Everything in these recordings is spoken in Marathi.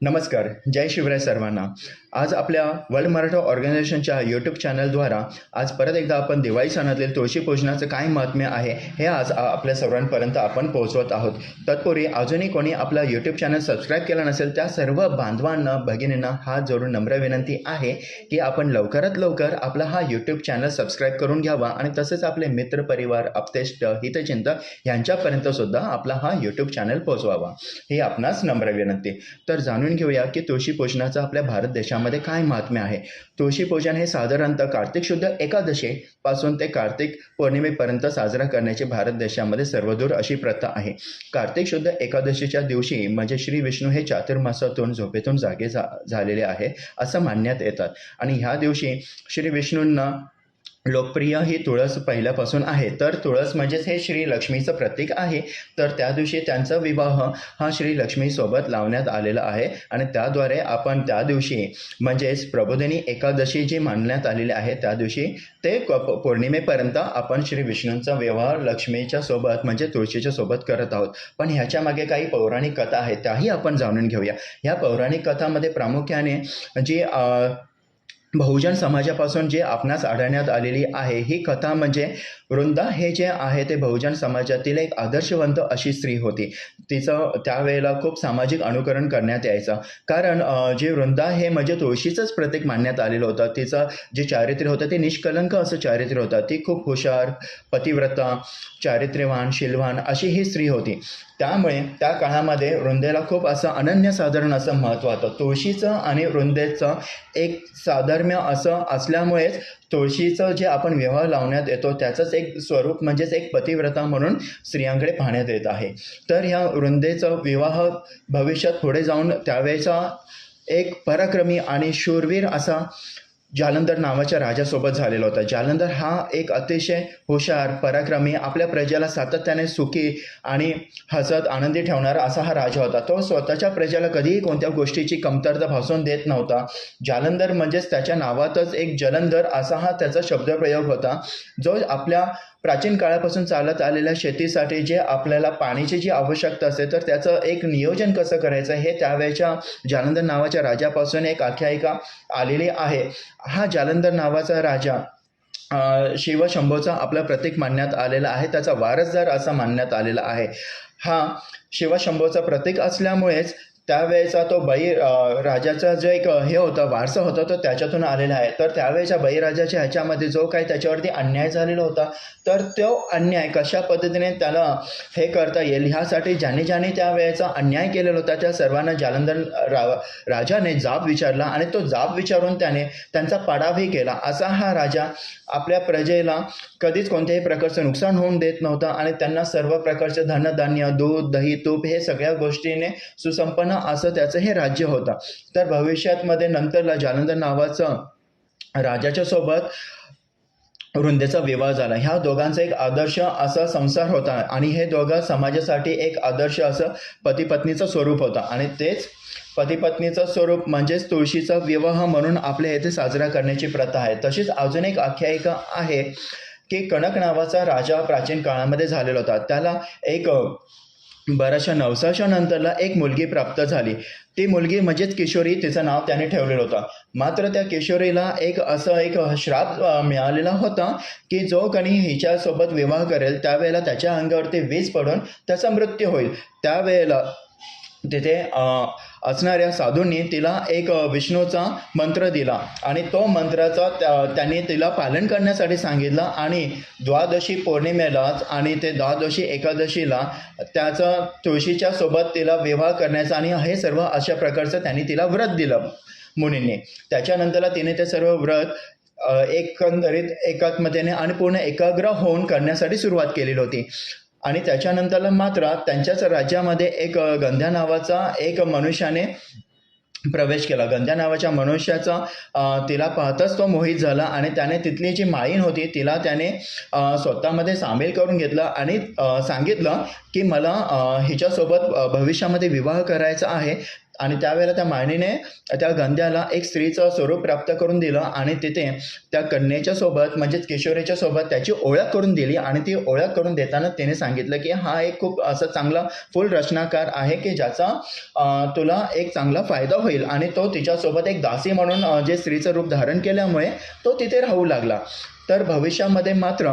नमस्कार जय शिवराय सर्वांना. आज आपल्या वर्ल्ड मराठा ऑर्गनायझेशनच्या यूट्यूब चॅनलद्वारा आज परत एकदा आपण दिवाळी सणातील तुळशी पूजनाचं काय महात्म्य आहे हे आज आपल्या सर्वांपर्यंत आपण पोहोचवत आहोत. तत्पूर्वी अजूनही कोणी आपला यूट्यूब चॅनल सबस्क्राईब केला नसेल त्या सर्व बांधवांना भगिनींना हात जोडून नम्र विनंती आहे की आपण लवकरात लवकर आपला हा यूट्यूब चॅनल सबस्क्राईब करून घ्यावा आणि तसेच आपले मित्र परिवार अपतेष्ट हितचिंतक यांच्यापर्यंतसुद्धा आपला हा यूट्यूब चॅनल पोहोचवावा. ही आपणास नम्र विनंती. तर जाणून घेऊया की तुळशी पूजनाचं आपल्या भारत देशामध्ये काय महात्म्य आहे. तुळशी पूजन हे साधारणतः कार्तिक शुद्ध एकादशीपासून ते कार्तिक पौर्णिमेपर्यंत साजरा करण्याची भारत देशामध्ये सर्वदूर अशी प्रथा आहे. कार्तिक शुद्ध एकादशीच्या दिवशी म्हणजे श्री विष्णू हे चातुर्मासातून झोपेतून जागे झा झालेले आहे असं मानण्यात येतात. आणि ह्या दिवशी श्री विष्णूंना लोकप्रिय ही तुळस पहिल्यापासून आहे. तर तुळस म्हणजेच हे श्री लक्ष्मीचं प्रतीक आहे. तर त्या दिवशी त्यांचा विवाह हा श्री लक्ष्मीसोबत लावण्यात आलेला आहे. आणि त्याद्वारे आपण त्या दिवशी म्हणजेच प्रबोधिनी एकादशी जी मानण्यात आलेली आहे त्या दिवशी ते प- पौर्णिमेपर्यंत आपण श्री विष्णूंचा व्यवहार लक्ष्मीच्या सोबत म्हणजे तुळशीच्या सोबत करत आहोत. पण ह्याच्या मागे काही पौराणिक कथा आहेत त्याही आपण जाणून घेऊया. ह्या पौराणिक कथामध्ये प्रामुख्याने जी बहुजन समाजापासून जे आपणास आढळण्यात आलेली आहे ही कथा म्हणजे वृंदा हे जे आहे ते बहुजन समाजातील एक आदर्शवंत अशी स्त्री होती. तिचं त्यावेळेला खूप सामाजिक अनुकरण करण्यात यायचं. कारण जे वृंदा हे म्हणजे तुळशीचंच प्रतीक मानण्यात आलेलं होतं. तिचं जे चारित्र्य होतं ते निष्कलंक असं चारित्र्य होतं. ती खूप हुशार पतिव्रता चारित्र्यवान शिलवान अशी ही स्त्री होती. त्यामुळे त्या काळामध्ये वृंदेला खूप असं अनन्यसाधारण असं महत्त्व होतं. तुळशीचं आणि वृंदेचं एक साधर्म्य असं असल्यामुळेच तुळशीचं जे आपण विवाह लावण्यात येतो त्याचंच एक स्वरूप म्हणजेच एक पतिव्रता म्हणून स्त्रियांकडे पाहण्यात येत आहे. तर ह्या वृंदेचं विवाह भविष्यात पुढे जाऊन त्यावेळेचा एक पराक्रमी आणि शूरवीर असा जालंधर नावाच्या राजासोबत झालेला होता. जालंधर हा एक अतिशय हुशार पराक्रमी आपल्या प्रजेला सातत्याने सुखी आणि हसत आनंदी ठेवणारा असा हा राजा होता. तो स्वतःच्या प्रजेला कधीही कोणत्या गोष्टीची कमतरता भासून देत नव्हता. जालंधर म्हणजेच त्याच्या नावातच एक जलंधर असा हा त्याचा शब्दप्रयोग होता जो आपल्या प्राचीन काळापासून चालत आलेल्या शेतीसाठी जे आपल्याला पाण्याची जी आवश्यकता असते तर त्याचं एक नियोजन कसं करायचं हे त्यावेळेच्या जालंधर नावाच्या राजापासून एक आख्यायिका आलेली आहे. हा जालंधर नावाचा राजा शिवशंभोचा आपला प्रतीक मानण्यात आलेला आहे. त्याचा वारसदार असा मानण्यात आलेला आहे. हा शिवशंभोचा प्रतीक असल्यामुळेच त्यावेळेचा तो बळी राजाचा जो एक हे होतं वारसा होता तो त्याच्यातून आलेला आहे. तर त्यावेळेच्या बळीराजाच्या ह्याच्यामध्ये जो काही त्याच्यावरती अन्याय झालेला होता तर तो अन्याय कशा पद्धतीने त्याला हे करता येईल ह्यासाठी ज्याने ज्याने त्यावेळेचा अन्याय केलेला होता त्या सर्वांना जालंधर रा राजाने जाब विचारला आणि तो जाब विचारून त्याने त्यांचा पाडावही केला. असा हा राजा आपल्या प्रजेला कधीच कोणत्याही प्रकारचं नुकसान होऊन देत नव्हता आणि त्यांना सर्व प्रकारचे धनधान्य दूध दही तूप हे सगळ्या गोष्टीने सुसंपन्न असं त्याचं हे राज्य होतं. तर भविष्यातमध्ये नंतरला जालंधर नावाचं राजाच्या सोबत वृंदेचा विवाह झाला. ह्या दोघांचा एक आदर्श असा संसार होता आणि हे दोघं समाजासाठी एक आदर्श असं पती पत्नीचं स्वरूप होतं. आणि तेच पती पत्नीचं स्वरूप म्हणजेच तुळशीचा विवाह म्हणून आपल्या येथे साजरा करण्याची प्रथा आहे. तशीच अजून एक आख्यायिका आहे की कणक नावाचा राजा प्राचीन काळामध्ये झालेला होता. त्याला एक अ, बऱ्याचशा नवसाच्या नंतरला एक मुलगी प्राप्त झाली. ती मुलगी म्हणजेच किशोरी तिचं नाव त्याने ठेवलेलं होतं. मात्र त्या किशोरीला एक असं एक श्राप मिळालेला होता की जो कणी हिच्यासोबत विवाह करेल त्यावेळेला त्याच्या अंगावरती वीज पडून त्याचा मृत्यू होईल. त्यावेळेला तिथे असणाऱ्या साधूंनी तिला एक विष्णूचा मंत्र दिला. आणि तो मंत्राचा त्या- त्यांनी तिला पालन करण्यासाठी सांगितलं. आणि द्वादशी पौर्णिमेलाच आणि ते द्वादशी एकादशीला त्याचा तुळशीच्या सोबत तिला विवाह करण्याचा आणि हे सर्व अशा प्रकारचं त्यांनी तिला व्रत दिलं मुनींनी. त्याच्यानंतरला तिने ते सर्व व्रत एकंदरीत एकात्मतेने आणि पूर्ण एकाग्र होऊन करण्यासाठी सुरुवात केलेली होती. आणि त्याच्यानंतरला मात्र त्यांच्याच राज्यामध्ये एक गंध्या नावाचा एक मनुष्याने प्रवेश केला. गंध्या नावाच्या मनुष्याचा तिला पाहताच तो मोहित झाला आणि त्याने तिथली जी माईन होती तिला त्याने स्वतःमध्ये सामील करून घेतलं आणि सांगितलं की मला हिच्यासोबत भविष्यामध्ये विवाह करायचा आहे. आणि त्यावेळेला त्या मायणीने त्या गंध्याला एक स्त्रीचं स्वरूप प्राप्त करून दिलं आणि तिथे त्या कन्येच्या सोबत म्हणजेच किशोरीच्या सोबत त्याची ओळख करून दिली आणि ती ओळख करून देताना तिने सांगितलं की हा एक खूप असा चांगला फुल रचनाकार आहे की ज्याचा तुला एक चांगला फायदा होईल आणि तो तिच्यासोबत एक दासी म्हणून जे स्त्रीचं रूप धारण केल्यामुळे तो तिथे राहू लागला. तर भविष्यामध्ये मात्र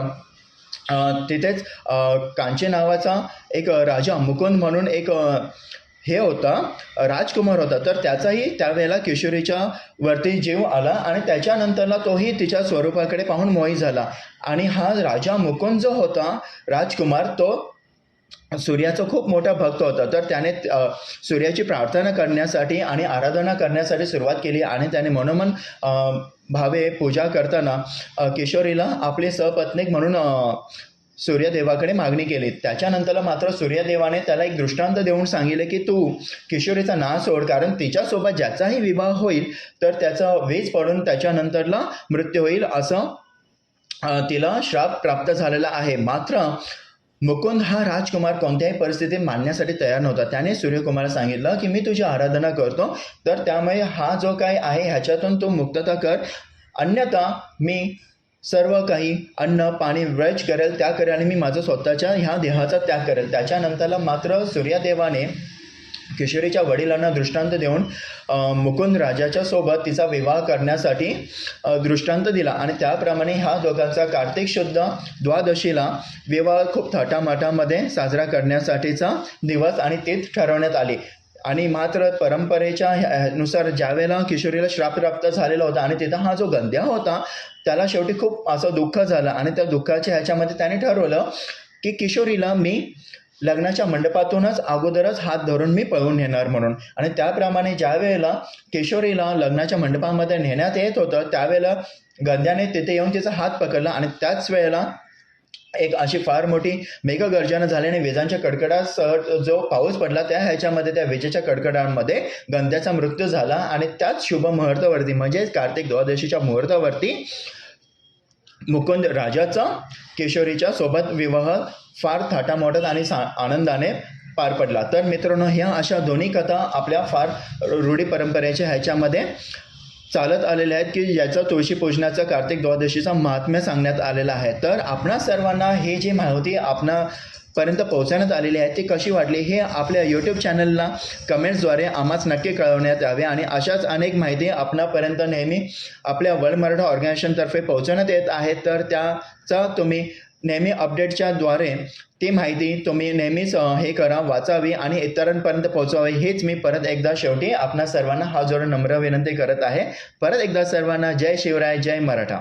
तिथेच कांचे नावाचा एक राजा मुकुंद म्हणून एक हे होता राजकुमार होता. तर त्याचाही त्यावेळेला किशोरीच्या वरती जीव आला आणि त्याच्यानंतरला तोही तिच्या स्वरूपाकडे पाहून मोही झाला. आणि हा राजा मुकुंद जो होता राजकुमार तो सूर्याचा खूप मोठा भक्त होता. तर त्याने सूर्याची प्रार्थना करण्यासाठी आणि आराधना करण्यासाठी सुरुवात केली आणि त्याने मनोमन भावे पूजा करताना किशोरीला आपली सहपत्नीक म्हणून सूर्यदेवाकडे मागणी केली. त्याच्यानंतर मात्र सूर्यदेवाने त्याला एक दृष्टांत देऊन सांगितले की तू किशोरीचा ना सोड कारण तिच्यासोबत ज्याचाही विवाह होईल तर त्याचा वेज पडून त्याच्यानंतरला मृत्यू होईल असं तिला श्राप प्राप्त झालेला आहे. मात्र मुकुंद हा राजकुमार कोणत्याही परिस्थितीत मानण्यासाठी तयार नव्हता. त्याने सूर्यकुमारला सांगितलं की मी तुझी आराधना करतो तर त्यामुळे हा जो काय आहे ह्याच्यातून तू मुक्तता कर. अन्यथा मी सर्व काही अन्न पाणी व्रज करेल त्या करेल आणि मी माझं स्वतःच्या ह्या देहाचा त्याग करेल. त्याच्यानंतरला मात्र सूर्यदेवाने किशोरीच्या वडिलांना दृष्टांत देऊन मुकुंद राजाच्या सोबत तिचा विवाह करण्यासाठी दृष्टांत दिला. आणि त्याप्रमाणे ह्या दोघांचा कार्तिक शुद्ध द्वादशीला विवाह खूप थाटामाटामध्ये साजरा करण्यासाठीचा दिवस आणि तीच ठरवण्यात आली. आणि मात्र परंपरेच्या ह्या- नुसार ज्यावेळेला किशोरीला श्राप प्राप्त झालेला होता आणि तिथं हा जो गंध्या होता त्याला शेवटी खूप असं दुःख झालं आणि त्या दुःखाच्या ह्याच्यामध्ये त्याने ठरवलं की किशोरीला मी लग्नाच्या मंडपातूनच अगोदरच हात धरून मी पळवून नेणार म्हणून. आणि त्याप्रमाणे ज्या वेळेला किशोरीला लग्नाच्या मंडपामध्ये नेण्यात येत होतं त्यावेळेला गंध्याने तिथे येऊन तिचा हात पकडला आणि त्याच वेळेला एक अशी फार मोठी मेघगर्जना झाल्याने विजांच्या कडकडासह जो पाऊस पडला त्या ह्याच्यामध्ये त्या विजेच्या कडकडांमध्ये गंध्याचा मृत्यू झाला आणि त्याच शुभ मुहूर्तावरती म्हणजेच कार्तिक द्वादशीच्या मुहूर्तावरती मुकुंद राजाचा किशोरीच्या सोबत विवाह फार थाटामाटात आणि सा आनंदाने पार पडला. तर मित्रांनो ह्या अशा दोन्ही कथा आपल्या फार रूढी परंपरेच्या ह्याच्यामध्ये चालत आलेले आहेत की याचं तुळशी पूजनाचं कार्तिक द्वादशीचा महात्म्य सांगण्यात आलेला आहे. तर आपणा सर्वांना हे जी माहिती आपणा पर्यंत पोहोचवण्यात आलेली आहे ती कशी वाटली हे आपल्या यूट्यूब चॅनलला कमेंट्सद्वारे आम्हाच नक्की कळवण्यात यावे आणि अशाच अनेक माहिती आपणापर्यंत नेहमी आपल्या वर्ल्ड मराठा ऑर्गनायझेशनतर्फे पोहोचवण्यात येत आहे. तर त्याचा तुम्ही नेहमी अपडेटच्या द्वारे ती माहिती तुम्ही नेहमीच हे करा वाचावी आणि इतरांपर्यंत पोहोचवावी हेच मी परत एकदा शेवटी आपणा सर्वांना हा जोड नम्र विनंती करत आहे. परत एकदा सर्वांना जय शिवराय जय मराठा.